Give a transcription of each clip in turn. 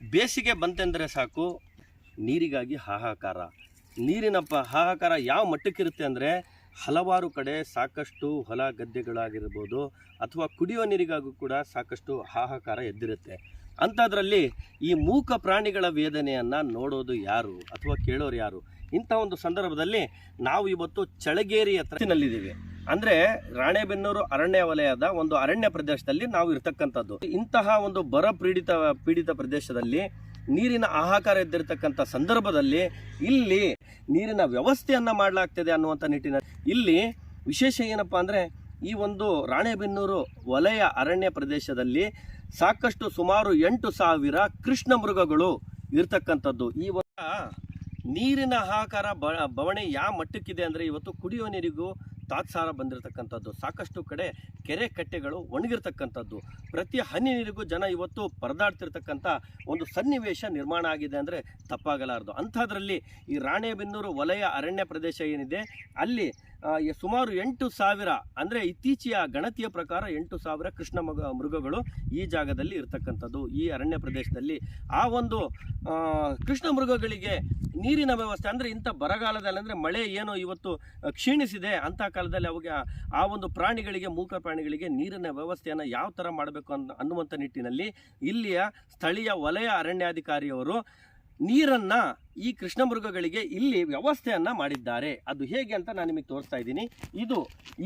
ಬೇಸಿಗೆ ಬಂತೆಂದರೆ ಸಾಕು, ನೀರಿಗಾಗಿ ಹಾಹಾಕಾರ. ನೀರಿನ ಪ ಹಾಹಾಕಾರ ಯಾವ ಮಟ್ಟಕ್ಕಿರುತ್ತೆ ಅಂದರೆ ಹಲವಾರು ಕಡೆ ಸಾಕಷ್ಟು ಹೊಲ ಗದ್ದೆಗಳಾಗಿರ್ಬೋದು ಅಥವಾ ಕುಡಿಯುವ ನೀರಿಗಾಗೂ ಕೂಡ ಸಾಕಷ್ಟು ಹಾಹಾಕಾರ ಎದ್ದಿರುತ್ತೆ. ಅಂಥದ್ರಲ್ಲಿ ಈ ಮೂಕ ಪ್ರಾಣಿಗಳ ವೇದನೆಯನ್ನು ನೋಡೋದು ಯಾರು ಅಥವಾ ಕೇಳೋರು ಯಾರು? ಇಂಥ ಒಂದು ಸಂದರ್ಭದಲ್ಲಿ ನಾವು ಇವತ್ತು ಚಳಗೇರಿ ಹತ್ರನಲ್ಲಿದ್ದೀವಿ. ಅಂದ್ರೆ ರಾಣೆಬೆನ್ನೂರು ಅರಣ್ಯ ವಲಯದ ಒಂದು ಅರಣ್ಯ ಪ್ರದೇಶದಲ್ಲಿ ನಾವು ಇರ್ತಕ್ಕಂಥದ್ದು. ಇಂತಹ ಒಂದು ಬರ ಪೀಡಿತ ಪೀಡಿತ ಪ್ರದೇಶದಲ್ಲಿ ನೀರಿನ ಆಹಾಕಾರ ಎದ್ದಿರತಕ್ಕಂಥ ಸಂದರ್ಭದಲ್ಲಿ ಇಲ್ಲಿ ನೀರಿನ ವ್ಯವಸ್ಥೆಯನ್ನ ಮಾಡಲಾಗ್ತದೆ ಅನ್ನುವಂಥ ನಿಟ್ಟಿನಲ್ಲಿ ಇಲ್ಲಿ ವಿಶೇಷ ಏನಪ್ಪ ಅಂದ್ರೆ ಈ ಒಂದು ರಾಣೆಬೆನ್ನೂರು ವಲಯ ಅರಣ್ಯ ಪ್ರದೇಶದಲ್ಲಿ ಸಾಕಷ್ಟು ಸುಮಾರು ಎಂಟು ಸಾವಿರ ಕೃಷ್ಣ ಮೃಗಗಳು ಇರ್ತಕ್ಕಂಥದ್ದು. ಈ ನೀರಿನ ಆಹಾಕಾರ ಬವಣೆ ಯಾವ ಮಟ್ಟಕ್ಕಿದೆ ಅಂದರೆ ಇವತ್ತು ಕುಡಿಯುವ ನೀರಿಗೂ ತಾತ್ಸಾರ ಬಂದಿರತಕ್ಕಂಥದ್ದು. ಸಾಕಷ್ಟು ಕಡೆ ಕೆರೆ ಕಟ್ಟೆಗಳು ಒಣಗಿರ್ತಕ್ಕಂಥದ್ದು. ಪ್ರತಿ ಹನಿ ನೀರಿಗೂ ಜನ ಇವತ್ತು ಪರದಾಡ್ತಿರ್ತಕ್ಕಂಥ ಒಂದು ಸನ್ನಿವೇಶ ನಿರ್ಮಾಣ ಆಗಿದೆ ಅಂದರೆ ತಪ್ಪಾಗಲಾರದು. ಅಂಥದ್ರಲ್ಲಿ ಈ ರಾಣೆಬೆನ್ನೂರು ವಲಯ ಅರಣ್ಯ ಪ್ರದೇಶ ಏನಿದೆ, ಅಲ್ಲಿ ಸುಮಾರು ಎಂಟು ಸಾವಿರ ಅಂದರೆ ಇತ್ತೀಚೆಯ ಗಣತಿಯ ಪ್ರಕಾರ ಎಂಟು ಸಾವಿರ ಕೃಷ್ಣ ಮಗ ಮೃಗಗಳು ಈ ಜಾಗದಲ್ಲಿ ಇರ್ತಕ್ಕಂಥದ್ದು ಈ ಅರಣ್ಯ ಪ್ರದೇಶದಲ್ಲಿ. ಆ ಒಂದು ಕೃಷ್ಣ ಮೃಗಗಳಿಗೆ ನೀರಿನ ವ್ಯವಸ್ಥೆ ಅಂದರೆ ಇಂಥ ಬರಗಾಲದಲ್ಲಿ ಅಂದರೆ ಮಳೆ ಏನು ಇವತ್ತು ಕ್ಷೀಣಿಸಿದೆ ಅಂಥ ಕಾಲದಲ್ಲಿ ಅವಾಗ ಆ ಒಂದು ಪ್ರಾಣಿಗಳಿಗೆ, ಮೂಕ ಪ್ರಾಣಿಗಳಿಗೆ ನೀರಿನ ವ್ಯವಸ್ಥೆಯನ್ನು ಯಾವ ಥರ ಮಾಡಬೇಕು ಅನ್, ಅನ್ನುವಂಥ ನಿಟ್ಟಿನಲ್ಲಿ ಇಲ್ಲಿಯ ಸ್ಥಳೀಯ ವಲಯ ಅರಣ್ಯಾಧಿಕಾರಿಯವರು ನೀರನ್ನ ಈ ಕೃಷ್ಣ ಮೃಗಗಳಿಗೆ ಇಲ್ಲಿ ವ್ಯವಸ್ಥೆಯನ್ನ ಮಾಡಿದ್ದಾರೆ. ಅದು ಹೇಗೆ ಅಂತ ನಾನು ನಿಮಗೆ ತೋರಿಸ್ತಾ ಇದ್ದೀನಿ. ಇದು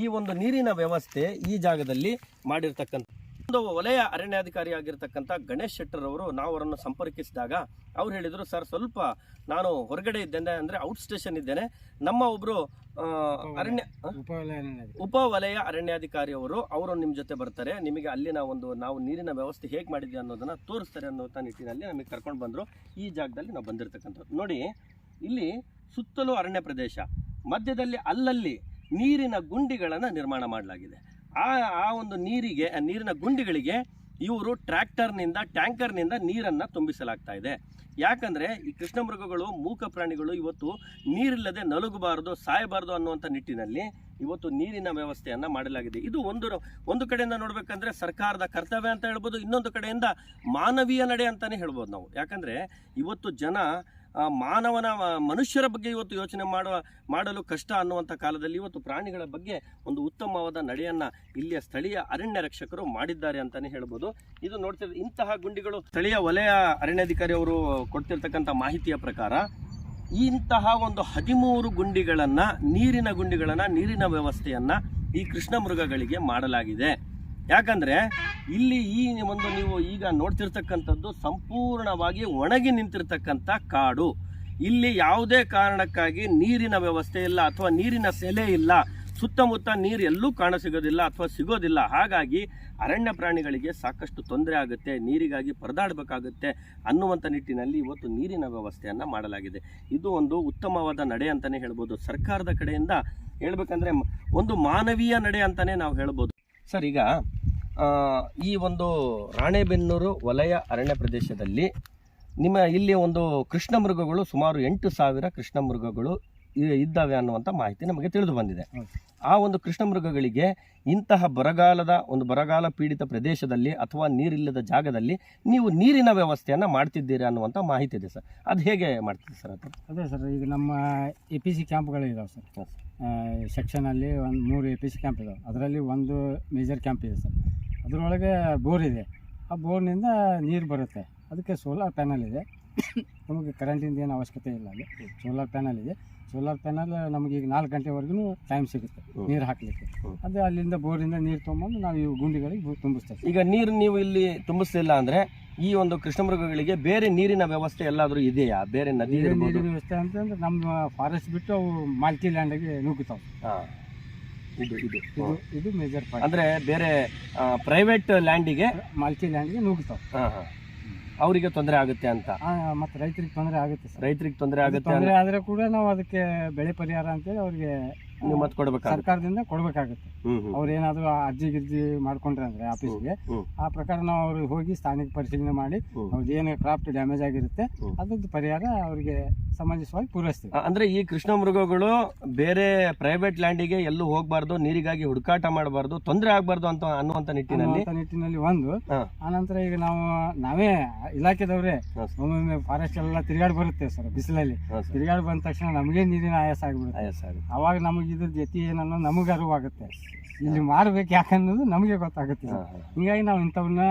ಈ ಒಂದು ನೀರಿನ ವ್ಯವಸ್ಥೆ ಈ ಜಾಗದಲ್ಲಿ ಮಾಡಿರ್ತಕ್ಕಂಥ ಒಂದು ವಲಯ ಅರಣ್ಯಾಧಿಕಾರಿ ಆಗಿರ್ತಕ್ಕಂಥ ಗಣೇಶ್ ಶೆಟ್ಟರ್ ಅವರು ನಾವು ಅವರನ್ನು ಸಂಪರ್ಕಿಸಿದಾಗ ಅವ್ರು ಹೇಳಿದರು, ಸರ್, ಸ್ವಲ್ಪ ನಾನು ಹೊರಗಡೆ ಇದ್ದೇನೆ, ಅಂದರೆ ಔಟ್ ಸ್ಟೇಷನ್ ಇದ್ದೇನೆ. ನಮ್ಮ ಒಬ್ಬರು ಅರಣ್ಯ ಉಪವಲಯ ಉಪ ವಲಯ ಅರಣ್ಯಾಧಿಕಾರಿ ಅವರು ಅವರು ನಿಮ್ಮ ಜೊತೆ ಬರ್ತಾರೆ. ನಿಮಗೆ ಅಲ್ಲಿನ ಒಂದು ನಾವು ನೀರಿನ ವ್ಯವಸ್ಥೆ ಹೇಗೆ ಮಾಡಿದ್ವಿ ಅನ್ನೋದನ್ನ ತೋರಿಸ್ತಾರೆ ಅನ್ನೋಂಥ ನಿಟ್ಟಿನಲ್ಲಿ ನಮಗೆ ಕರ್ಕೊಂಡು ಬಂದರು. ಈ ಜಾಗದಲ್ಲಿ ನಾವು ಬಂದಿರತಕ್ಕಂಥದ್ದು ನೋಡಿ ಇಲ್ಲಿ ಸುತ್ತಲೂ ಅರಣ್ಯ ಪ್ರದೇಶ. ಮಧ್ಯದಲ್ಲಿ ಅಲ್ಲಲ್ಲಿ ನೀರಿನ ಗುಂಡಿಗಳನ್ನು ನಿರ್ಮಾಣ ಮಾಡಲಾಗಿದೆ. ಆ ಆ ಒಂದು ನೀರಿಗೆ ನೀರಿನ ಗುಂಡಿಗಳಿಗೆ ಇವರು ಟ್ರ್ಯಾಕ್ಟರ್ನಿಂದ, ಟ್ಯಾಂಕರ್ನಿಂದ ನೀರನ್ನು ತುಂಬಿಸಲಾಗ್ತಾ ಇದೆ. ಯಾಕಂದರೆ ಈ ಕೃಷ್ಣ ಮೃಗಗಳು ಮೂಕ ಪ್ರಾಣಿಗಳು ಇವತ್ತು ನೀರಿಲ್ಲದೆ ನಲುಗಬಾರದು, ಸಾಯಬಾರದು ಅನ್ನುವಂಥ ನಿಟ್ಟಿನಲ್ಲಿ ಇವತ್ತು ನೀರಿನ ವ್ಯವಸ್ಥೆಯನ್ನು ಮಾಡಲಾಗಿದೆ. ಇದು ಒಂದು ಒಂದು ಕಡೆಯಿಂದ ನೋಡಬೇಕಂದ್ರೆ ಸರ್ಕಾರದ ಕರ್ತವ್ಯ ಅಂತ ಹೇಳ್ಬೋದು, ಇನ್ನೊಂದು ಕಡೆಯಿಂದ ಮಾನವೀಯ ನಡೆ ಅಂತಲೇ ಹೇಳ್ಬೋದು ನಾವು. ಯಾಕಂದರೆ ಇವತ್ತು ಜನ ಮಾನವನ ಮನುಷ್ಯರ ಬಗ್ಗೆ ಇವತ್ತು ಯೋಚನೆ ಮಾಡುವ, ಮಾಡಲು ಕಷ್ಟ ಅನ್ನುವಂಥ ಕಾಲದಲ್ಲಿ ಇವತ್ತು ಪ್ರಾಣಿಗಳ ಬಗ್ಗೆ ಒಂದು ಉತ್ತಮವಾದ ನಡೆಯನ್ನ ಇಲ್ಲಿಯ ಸ್ಥಳೀಯ ಅರಣ್ಯ ರಕ್ಷಕರು ಮಾಡಿದ್ದಾರೆ ಅಂತಾನೆ ಹೇಳ್ಬೋದು. ಇದು ನೋಡ್ತಿದ್ರೆ ಇಂತಹ ಗುಂಡಿಗಳು ಸ್ಥಳೀಯ ವಲಯ ಅರಣ್ಯಾಧಿಕಾರಿ ಅವರು ಕೊಡ್ತಿರ್ತಕ್ಕಂಥ ಮಾಹಿತಿಯ ಪ್ರಕಾರ ಇಂತಹ ಒಂದು ಹದಿಮೂರು ಗುಂಡಿಗಳನ್ನು, ನೀರಿನ ಗುಂಡಿಗಳನ್ನು, ನೀರಿನ ವ್ಯವಸ್ಥೆಯನ್ನ ಈ ಕೃಷ್ಣ ಮಾಡಲಾಗಿದೆ. ಯಾಕಂದ್ರೆ ಇಲ್ಲಿ ಈ ಒಂದು ನೀವು ಈಗ ನೋಡ್ತಿರ್ತಕ್ಕಂಥದ್ದು ಸಂಪೂರ್ಣವಾಗಿ ಒಣಗಿ ನಿಂತಿರ್ತಕ್ಕಂಥ ಕಾಡು. ಇಲ್ಲಿ ಯಾವುದೇ ಕಾರಣಕ್ಕಾಗಿ ನೀರಿನ ವ್ಯವಸ್ಥೆ ಇಲ್ಲ ಅಥವಾ ನೀರಿನ ಸೆಲೆ ಇಲ್ಲ. ಸುತ್ತಮುತ್ತ ನೀರು ಎಲ್ಲೂ ಕಾಣಸಿಗೋದಿಲ್ಲ ಅಥವಾ ಸಿಗೋದಿಲ್ಲ. ಹಾಗಾಗಿ ಅರಣ್ಯ ಪ್ರಾಣಿಗಳಿಗೆ ಸಾಕಷ್ಟು ತೊಂದರೆ ಆಗುತ್ತೆ, ನೀರಿಗಾಗಿ ಪರದಾಡಬೇಕಾಗುತ್ತೆ ಅನ್ನುವಂಥ ನಿಟ್ಟಿನಲ್ಲಿ ಇವತ್ತು ನೀರಿನ ವ್ಯವಸ್ಥೆಯನ್ನು ಮಾಡಲಾಗಿದೆ. ಇದು ಒಂದು ಉತ್ತಮವಾದ ನಡೆ ಅಂತಲೇ ಹೇಳ್ಬೋದು. ಸರ್ಕಾರದ ಕಡೆಯಿಂದ ಹೇಳಬೇಕಂದ್ರೆ ಒಂದು ಮಾನವೀಯ ನಡೆ ಅಂತಲೇ ನಾವು ಹೇಳ್ಬೋದು. ಸರ್, ಈಗ ಈ ಒಂದು ರಾಣೆಬೆನ್ನೂರು ವಲಯ ಅರಣ್ಯ ಪ್ರದೇಶದಲ್ಲಿ ನಿಮ್ಮ ಇಲ್ಲಿ ಒಂದು ಕೃಷ್ಣ ಮೃಗಗಳು ಸುಮಾರು ಎಂಟು ಸಾವಿರ ಕೃಷ್ಣ ಮೃಗಗಳು ಇದ್ದಾವೆ ಅನ್ನುವಂಥ ಮಾಹಿತಿ ನಮಗೆ ತಿಳಿದು ಬಂದಿದೆ. ಆ ಒಂದು ಕೃಷ್ಣ ಮೃಗಗಳಿಗೆ ಇಂತಹ ಬರಗಾಲದ ಒಂದು ಬರಗಾಲ ಪೀಡಿತ ಪ್ರದೇಶದಲ್ಲಿ ಅಥವಾ ನೀರಿಲ್ಲದ ಜಾಗದಲ್ಲಿ ನೀವು ನೀರಿನ ವ್ಯವಸ್ಥೆಯನ್ನು ಮಾಡ್ತಿದ್ದೀರಿ ಅನ್ನುವಂಥ ಮಾಹಿತಿ ಇದೆ ಸರ್. ಅದು ಹೇಗೆ ಮಾಡ್ತೀರಿ ಸರ್ ಅದು? ಅದೇ ಸರ್ ಈಗ ನಮ್ಮ ಎ ಪಿ ಸಿ ಕ್ಯಾಂಪ್ಗಳು ಇದಾವೆ ಸರ್. ಸೆಕ್ಷನಲ್ಲಿ ಒಂದು ಮೂರು ಎ ಪಿ ಸಿ ಕ್ಯಾಂಪ್ ಇದಾವೆ. ಅದರಲ್ಲಿ ಒಂದು ಮೇಜರ್ ಕ್ಯಾಂಪ್ ಇದೆ ಸರ್. ಅದರೊಳಗೆ ಬೋರ್ ಇದೆ. ಆ ಬೋರ್ನಿಂದ ನೀರು ಬರುತ್ತೆ. ಅದಕ್ಕೆ ಸೋಲಾರ್ ಪ್ಯಾನಲ್ ಇದೆ. ನಮಗೆ ಕರೆಂಟಿಂದ ಏನು ಅವಶ್ಯಕತೆ ಇಲ್ಲ ಅಲ್ಲಿ ಸೋಲಾರ್ ಪ್ಯಾನಲ್ ಇದೆ. ಸೋಲಾರ್ ಪ್ಯಾನಲ್ ನಮಗೆ ಈಗ ನಾಲ್ಕು ಗಂಟೆವರೆಗೂ ಟೈಮ್ ಸಿಗುತ್ತೆ ನೀರು ಹಾಕಲಿಕ್ಕೆ. ಅದು ಅಲ್ಲಿಂದ ಬೋರಿಂದ ನೀರು ತೊಗೊಂಬಂದು ನಾವು ಈ ಗುಂಡಿಗಳಿಗೆ ತುಂಬಿಸ್ತೇವೆ. ಈಗ ನೀರು ನೀವು ಇಲ್ಲಿ ತುಂಬಿಸ್ತಿಲ್ಲ ಅಂದರೆ ಈ ಒಂದು ಕೃಷ್ಣಮೃಗಗಳಿಗೆ ಬೇರೆ ನೀರಿನ ವ್ಯವಸ್ಥೆ ಎಲ್ಲಾದರೂ ಇದೆಯಾ? ಬೇರೆ ನದಿ ನೀರಿನ ವ್ಯವಸ್ಥೆ ಅಂತಂದ್ರೆ ನಮ್ಮ ಫಾರೆಸ್ಟ್ ಬಿಟ್ಟು ಅವು ಮಾಲ್ಟಿ ಲ್ಯಾಂಡಿಗೆ ನುಗ್ಗುತ್ತವೆ. ಹಾ. ಇದು ಇದು. ಇದು ಇದು ಮೇಜರ್ ಪಾಯಿಂಟ್ ಅಂದ್ರೆ ಬೇರೆ ಪ್ರೈವೇಟ್ ಲ್ಯಾಂಡಿಗೆ ಮಾಲ್ಟಿ ಲ್ಯಾಂಡ್ಗೆ ನುಗ್ಗುತ್ತಾವೆ. ಅವರಿಗೆ ತೊಂದರೆ ಆಗುತ್ತೆ ಅಂತ. ಮತ್ತೆ ರೈತರಿಗೆ ತೊಂದರೆ ಆಗುತ್ತೆ ಸರ್. ರೈತರಿಗೆ ತೊಂದರೆ ಆಗುತ್ತೆ ತೊಂದರೆ ಆದರೆ ಕೂಡ ನಾವು ಅದಕ್ಕೆ ಬೆಳೆ ಪರಿಹಾರ ಅಂತೇಳಿ ಅವ್ರಿಗೆ ನೀವು ಮತ್ತೆ ಕೊಡ್ಬೇಕಾಗುತ್ತೆ. ಸರ್ಕಾರದಿಂದ ಕೊಡ್ಬೇಕಾಗುತ್ತೆ. ಹ್ಮ್ ಹ್ಮ್. ಅವ್ರು ಏನಾದ್ರು ಅರ್ಜಿ ಗಿರ್ಜಿ ಮಾಡ್ಕೊಂಡ್ರೆ ಅಂದ್ರೆ ಆಫೀಸ್ಗೆ. ಆ ಪ್ರಕಾರ ನಾವು ಅವ್ರಿಗೆ ಹೋಗಿ ಸ್ಥಾನಿಕ ಪರಿಶೀಲನೆ ಮಾಡಿ. ಅವ್ರದ್ದು ಏನು ಕ್ರಾಫ್ಟ್ ಡ್ಯಾಮೇಜ್ ಆಗಿರುತ್ತೆ. ಅದ್ರದ್ದು ಪರಿಹಾರ ಅವರಿಗೆ ಸಮಂಜಸವಾಗಿ ಪೂರೈಸ್ತೀವಿ. ಅಂದ್ರೆ ಈ ಕೃಷ್ಣ ಮೃಗಗಳು ಬೇರೆ ಪ್ರೈವೇಟ್ ಲ್ಯಾಂಡಿಗೆ ಎಲ್ಲೂ ಹೋಗ್ಬಾರ್ದು ನೀರಿಗಾಗಿ ಹುಡುಕಾಟ ಮಾಡಬಾರ್ದು ತೊಂದರೆ ಆಗ್ಬಾರ್ದು ಅಂತ ಅನ್ನುವಂತ ನಿಟ್ಟಿನಲ್ಲಿ? ಅನ್ನುವಂಥ ನಿಟ್ಟಿನಲ್ಲಿ ಒಂದು. ಆನಂತರ ಈಗ ನಾವು ನಾವೇ ಇಲಾಖೆದವ್ರೆ ಒಮ್ಮೊಮ್ಮೆ ಫಾರೆಸ್ಟ್ ಎಲ್ಲ ತಿರುಗಾಡಿ ಬರುತ್ತೆ ಸರ್ ಬಿಸಿಲಲ್ಲಿ. ತಿರುಗಾಡ್ ತಿರುಗಾಡಿ ಬಂದ ತಕ್ಷಣ ನಮಗೆ ನೀರಿನ ಆಯಾಸ ಆಗ್ಬಿಡುತ್ತೆ. ಆಯಾಸ ಆಗುತ್ತೆ. ಅವಾಗ ನಮಗೆ ಇದ್ರ ಜೊತೆ ಏನನ್ನೋ ನಮಗೆ ಅರಿವಾಗುತ್ತೆ. ಇಲ್ಲಿ ಮಾರ್ಬೇಕು ಯಾಕನ್ನೋದು ನಮಗೆ ಗೊತ್ತಾಗುತ್ತೆ. ಸರ್. ಹಿಂಗಾಗಿ ನಾವು ಇಂಥವನ್ನ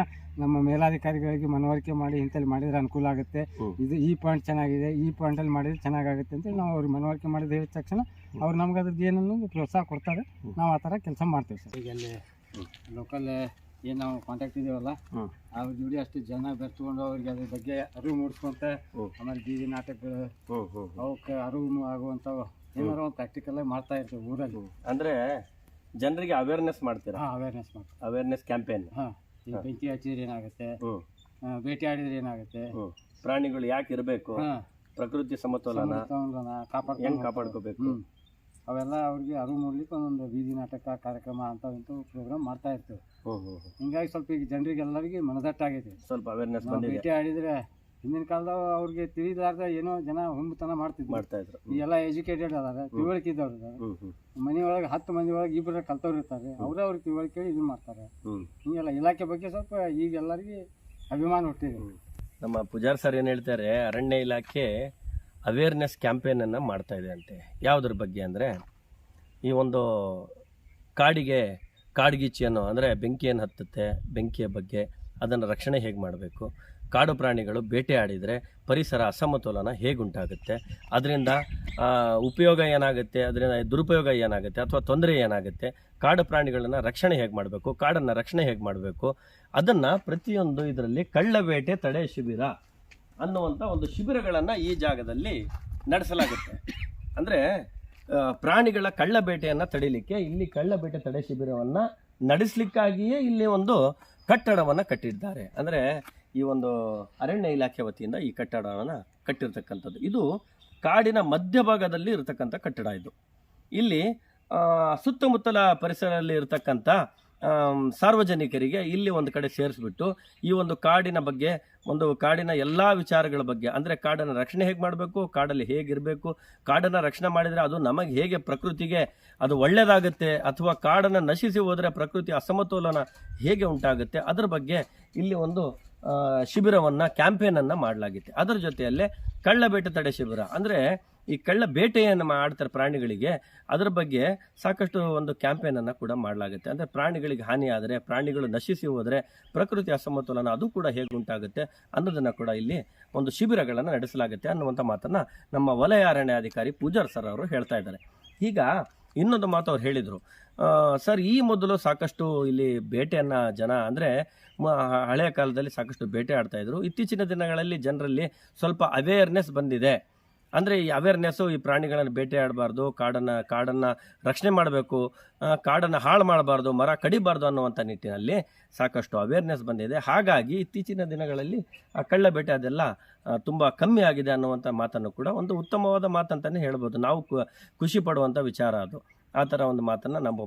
ನಮ್ಮ ಮೇಲಾಧಿಕಾರಿಗಳಿಗೆ ಮನವರಿಕೆ ಮಾಡಿ ಇಂಥಲ್ಲಿ ಮಾಡಿದ್ರೆ ಅನುಕೂಲ ಆಗುತ್ತೆ. ಇದು ಈ ಪಾಯಿಂಟ್ ಚೆನ್ನಾಗಿದೆ ಈ ಪಾಯಿಂಟಲ್ಲಿ ಮಾಡಿದ್ರೆ ಚೆನ್ನಾಗಾಗುತ್ತೆ ಅಂತೇಳಿ ನಾವು ಅವ್ರಿಗೆ ಮನವರಿಕೆ ಮಾಡಿದ ಹೇಳಿದ ತಕ್ಷಣ ಅವ್ರು ನಮ್ಗೆ ಅದ್ರದ್ದು ಏನನ್ನೋದು ಪ್ರೋತ್ಸಾಹ ಕೊಡ್ತಾರೆ. ನಾವು ಆ ಥರ ಕೆಲಸ ಮಾಡ್ತೇವೆ ಸರ್. ಈಗ ಅಲ್ಲಿ. ಲೋಕಲ್ ಏನು ನಾವು ಕಾಂಟ್ಯಾಕ್ಟ್ ಇದೀವಲ್ಲ. ಅವ್ರ ಜೋಡಿ ಅಷ್ಟು ಜನ ಬೆರ್ತ್ಕೊಂಡು ಅವ್ರಿಗೆ ಅದ್ರ ಬಗ್ಗೆ ಅರಿವು ಮೂಡಿಸ್ಕೊಂತ. ಆಮೇಲೆ ಬೀದಿ ನಾಟಕಗಳು ಅವಕ್ಕ ಅರಿವು ಆಗುವಂಥವು ಏನಾರು ಒಂದು ಪ್ರಾಕ್ಟಿಕಲ್ ಆಗಿ ಮಾಡ್ತಾ ಇರ್ತೀವಿ ಊರಲ್ಲಿ. ಅಂದ್ರೆ ಜನರಿಗೆ ಅವೇರ್ನೆಸ್ ಮಾಡ್ತೀರಾ? ಅವೇರ್ನೆಸ್ ಮಾಡ್ತೀವಿ. ಅವೇರ್ನೆಸ್ ಕ್ಯಾಂಪೇನ್ ಹಾಂ. ಬೆಂಕಿ ಹಚ್ಚಿದ್ರೆ ಏನಾಗುತ್ತೆ? ಭೇಟಿ ಆಡಿದ್ರೆ ಏನಾಗುತ್ತೆ? ಪ್ರಾಣಿಗಳು ಯಾಕೆ ಇರಬೇಕು? ಪ್ರಕೃತಿ ಸಮತೋಲನ? ಹೆಂಗ್ ಕಾಪಾಡ್ಕೋಬೇಕು. ಅವೆಲ್ಲ ಅವ್ರಿಗೆ ಅರಿವು ಮೂಡ್ಲಿಕ್ಕೆ ಒಂದೊಂದು ಬೀದಿ ನಾಟಕ ಕಾರ್ಯಕ್ರಮ ಅಂಥವು ಇಂಥವು ಪ್ರೋಗ್ರಾಮ್ ಮಾಡ್ತಾ ಇರ್ತೇವೆ. ಹಿಂಗಾಗಿ ಸ್ವಲ್ಪ ಈಗ ಜನರಿಗೆ ಎಲ್ಲರಿಗೆ ಮನದಟ್ಟಾಗೈತಿ ಸ್ವಲ್ಪ ಅವೇರ್ನೆಸ್ ಭೇಟಿ ಆಡಿದ್ರೆ ಹಿಂದಿನ ಕಾಲದಾಗ ಅವ್ರಿಗೆ ತಿಳಿಲಾರ್ದ ಏನೋ ಜನ ಹುಂಬತನ ಮಾಡ್ತಿದ್ರು. ಮಾಡ್ತಾ ಇದ್ರು. ಎಲ್ಲ ಎಜುಕೇಟೆಡ್ ಅದಾರ ತಿಳುವಳಿಕೆ ಇದ್ದವ್ರು ಮನೆಯೊಳಗೆ ಹತ್ತು ಮಂದಿ ಒಳಗೆ ಇಬ್ಬರ ಕಲ್ತವ್ರು ಇರ್ತಾರೆ. ಅವರೇ ಅವ್ರಿಗೆ ತಿಳುವಳಿಕೆ ಇದು ಮಾಡ್ತಾರೆ. ಹಿಂಗೆಲ್ಲ ಇಲಾಖೆ ಬಗ್ಗೆ ಸ್ವಲ್ಪ ಈಗ ಎಲ್ಲರಿಗೆ ಅಭಿಮಾನ ಹುಟ್ಟಿದೆ. ನಮ್ಮ ಪೂಜಾರ್ ಸರ್ ಏನು ಹೇಳ್ತಾರೆ ಅರಣ್ಯ ಇಲಾಖೆ ಅವೇರ್ನೆಸ್ ಕ್ಯಾಂಪೇನನ್ನು ಮಾಡ್ತಾ ಇದೆ ಅಂತೆ. ಯಾವುದ್ರ ಬಗ್ಗೆ ಅಂದರೆ, ಈ ಒಂದು ಕಾಡಿಗೆ ಕಾಡ್ಗಿಚ್ಚಿಯನ್ನು ಅಂದರೆ ಬೆಂಕಿಯನ್ನು ಹತ್ತುತ್ತೆ, ಬೆಂಕಿಯ ಬಗ್ಗೆ ಅದನ್ನು ರಕ್ಷಣೆ ಹೇಗೆ ಮಾಡಬೇಕು? ಕಾಡು ಪ್ರಾಣಿಗಳು ಬೇಟೆ ಆಡಿದರೆ ಪರಿಸರ ಅಸಮತೋಲನ ಹೇಗುಂಟಾಗುತ್ತೆ? ಅದರಿಂದ ಉಪಯೋಗ ಏನಾಗುತ್ತೆ? ಅದರಿಂದ ದುರುಪಯೋಗ ಏನಾಗುತ್ತೆ? ಅಥವಾ ತೊಂದರೆ ಏನಾಗುತ್ತೆ? ಕಾಡು ಪ್ರಾಣಿಗಳನ್ನು ರಕ್ಷಣೆ ಹೇಗೆ ಮಾಡಬೇಕು? ಕಾಡನ್ನು ರಕ್ಷಣೆ ಹೇಗೆ ಮಾಡಬೇಕು? ಅದನ್ನು ಪ್ರತಿಯೊಂದು ಇದರಲ್ಲಿ ಕಳ್ಳ ಬೇಟೆ ತಡೆ ಶಿಬಿರ ಅನ್ನುವಂಥ ಒಂದು ಶಿಬಿರಗಳನ್ನು ಈ ಜಾಗದಲ್ಲಿ ನಡೆಸಲಾಗುತ್ತೆ. ಅಂದರೆ ಪ್ರಾಣಿಗಳ ಕಳ್ಳ ಬೇಟೆಯನ್ನು ತಡಿಲಿಕ್ಕೆ ಇಲ್ಲಿ ಕಳ್ಳ ಬೇಟೆ ತಡೆ ಶಿಬಿರವನ್ನು ನಡೆಸಲಿಕ್ಕಾಗಿಯೇ ಇಲ್ಲಿ ಒಂದು ಕಟ್ಟಡವನ್ನು ಕಟ್ಟಿದ್ದಾರೆ. ಅಂದರೆ, ಈ ಒಂದು ಅರಣ್ಯ ಇಲಾಖೆ ವತಿಯಿಂದ ಈ ಕಟ್ಟಡವನ್ನು ಕಟ್ಟಿರ್ತಕ್ಕಂಥದ್ದು. ಇದು ಕಾಡಿನ ಮಧ್ಯಭಾಗದಲ್ಲಿ ಇರತಕ್ಕಂಥ ಕಟ್ಟಡ ಇದು. ಇಲ್ಲಿ ಸುತ್ತಮುತ್ತಲ ಪರಿಸರದಲ್ಲಿ ಇರತಕ್ಕಂಥ ಸಾರ್ವಜನಿಕರಿಗೆ ಇಲ್ಲಿ ಒಂದು ಕಡೆ ಸೇರಿಸ್ಬಿಟ್ಟು ಈ ಒಂದು ಕಾಡಿನ ಬಗ್ಗೆ, ಒಂದು ಕಾಡಿನ ಎಲ್ಲ ವಿಚಾರಗಳ ಬಗ್ಗೆ, ಅಂದರೆ ಕಾಡನ್ನು ರಕ್ಷಣೆ ಹೇಗೆ ಮಾಡಬೇಕು, ಕಾಡಲ್ಲಿ ಹೇಗಿರಬೇಕು, ಕಾಡನ್ನು ರಕ್ಷಣೆ ಮಾಡಿದರೆ ಅದು ನಮಗೆ ಹೇಗೆ ಪ್ರಕೃತಿಗೆ ಅದು ಒಳ್ಳೆಯದಾಗುತ್ತೆ ಅಥವಾ ಕಾಡನ್ನು ನಶಿಸಿ ಹೋದರೆ ಪ್ರಕೃತಿ ಅಸಮತೋಲನ ಹೇಗೆ ಉಂಟಾಗುತ್ತೆ, ಅದರ ಬಗ್ಗೆ ಇಲ್ಲಿ ಒಂದು ಶಿಬಿರವನ್ನು, ಕ್ಯಾಂಪೇನನ್ನು ಮಾಡಲಾಗಿದೆ ಅದರ ಜೊತೆಯಲ್ಲೇ ಕಳ್ಳಬೇಟೆ ತಡೆ ಶಿಬಿರ. ಅಂದರೆ ಈ ಕಳ್ಳ ಬೇಟೆಯನ್ನು ಮಾಡ್ತಾರೆ ಪ್ರಾಣಿಗಳಿಗೆ, ಅದರ ಬಗ್ಗೆ ಸಾಕಷ್ಟು ಒಂದು ಕ್ಯಾಂಪೇನನ್ನು ಕೂಡ ಮಾಡಲಾಗುತ್ತೆ. ಅಂದರೆ ಪ್ರಾಣಿಗಳಿಗೆ ಹಾನಿ ಆದರೆ, ಪ್ರಾಣಿಗಳು ನಶಿಸಿ ಹೋದರೆ ಪ್ರಕೃತಿ ಅಸಮತೋಲನ ಅದು ಕೂಡ ಹೇಗೆ ಉಂಟಾಗುತ್ತೆ ಅನ್ನೋದನ್ನು ಕೂಡ ಇಲ್ಲಿ ಒಂದು ಶಿಬಿರಗಳನ್ನು ನಡೆಸಲಾಗುತ್ತೆ ಅನ್ನುವಂಥ ಮಾತನ್ನು ನಮ್ಮ ವಲಯ ಅರಣ್ಯಾಧಿಕಾರಿ ಪೂಜಾರ್ ಸರ್ ಅವರು ಹೇಳ್ತಾ ಇದ್ದಾರೆ. ಈಗ ಇನ್ನೊಂದು ಮಾತು ಅವ್ರು ಹೇಳಿದರು. ಸರ್, ಈ ಮೊದಲು ಸಾಕಷ್ಟು ಇಲ್ಲಿ ಬೇಟೆಯನ್ನು ಜನ ಅಂದರೆ ಹಳೆಯ ಕಾಲದಲ್ಲಿ ಸಾಕಷ್ಟು ಬೇಟೆ ಆಡ್ತಾಯಿದ್ರು ಇತ್ತೀಚಿನ ದಿನಗಳಲ್ಲಿ ಜನರಲ್ಲಿ ಸ್ವಲ್ಪ ಅವೇರ್ನೆಸ್ ಬಂದಿದೆ. ಅಂದರೆ ಈ ಅವೇರ್ನೆಸ್ಸು ಈ ಪ್ರಾಣಿಗಳನ್ನು ಬೇಟೆ ಆಡಬಾರ್ದು, ಕಾಡನ್ನು ಕಾಡನ್ನು ರಕ್ಷಣೆ ಮಾಡಬೇಕು ಕಾಡನ್ನು ಹಾಳು ಮಾಡಬಾರ್ದು, ಮರ ಕಡಿಬಾರ್ದು ಅನ್ನುವಂಥ ನಿಟ್ಟಿನಲ್ಲಿ ಸಾಕಷ್ಟು ಅವೇರ್ನೆಸ್ ಬಂದಿದೆ. ಹಾಗಾಗಿ ಇತ್ತೀಚಿನ ದಿನಗಳಲ್ಲಿ ಆ ಕಳ್ಳ ಬೇಟೆ ಅದೆಲ್ಲ ತುಂಬ ಕಮ್ಮಿ ಆಗಿದೆ ಅನ್ನುವಂಥ ಮಾತನ್ನು ಕೂಡ ಒಂದು ಉತ್ತಮವಾದ ಮಾತಂತಲೇ ಹೇಳ್ಬೋದು. ನಾವು ಖುಷಿ ಪಡುವಂಥ ವಿಚಾರ ಅದು. ಆ ಥರ ಒಂದು ಮಾತನ್ನು ನಮ್ಮ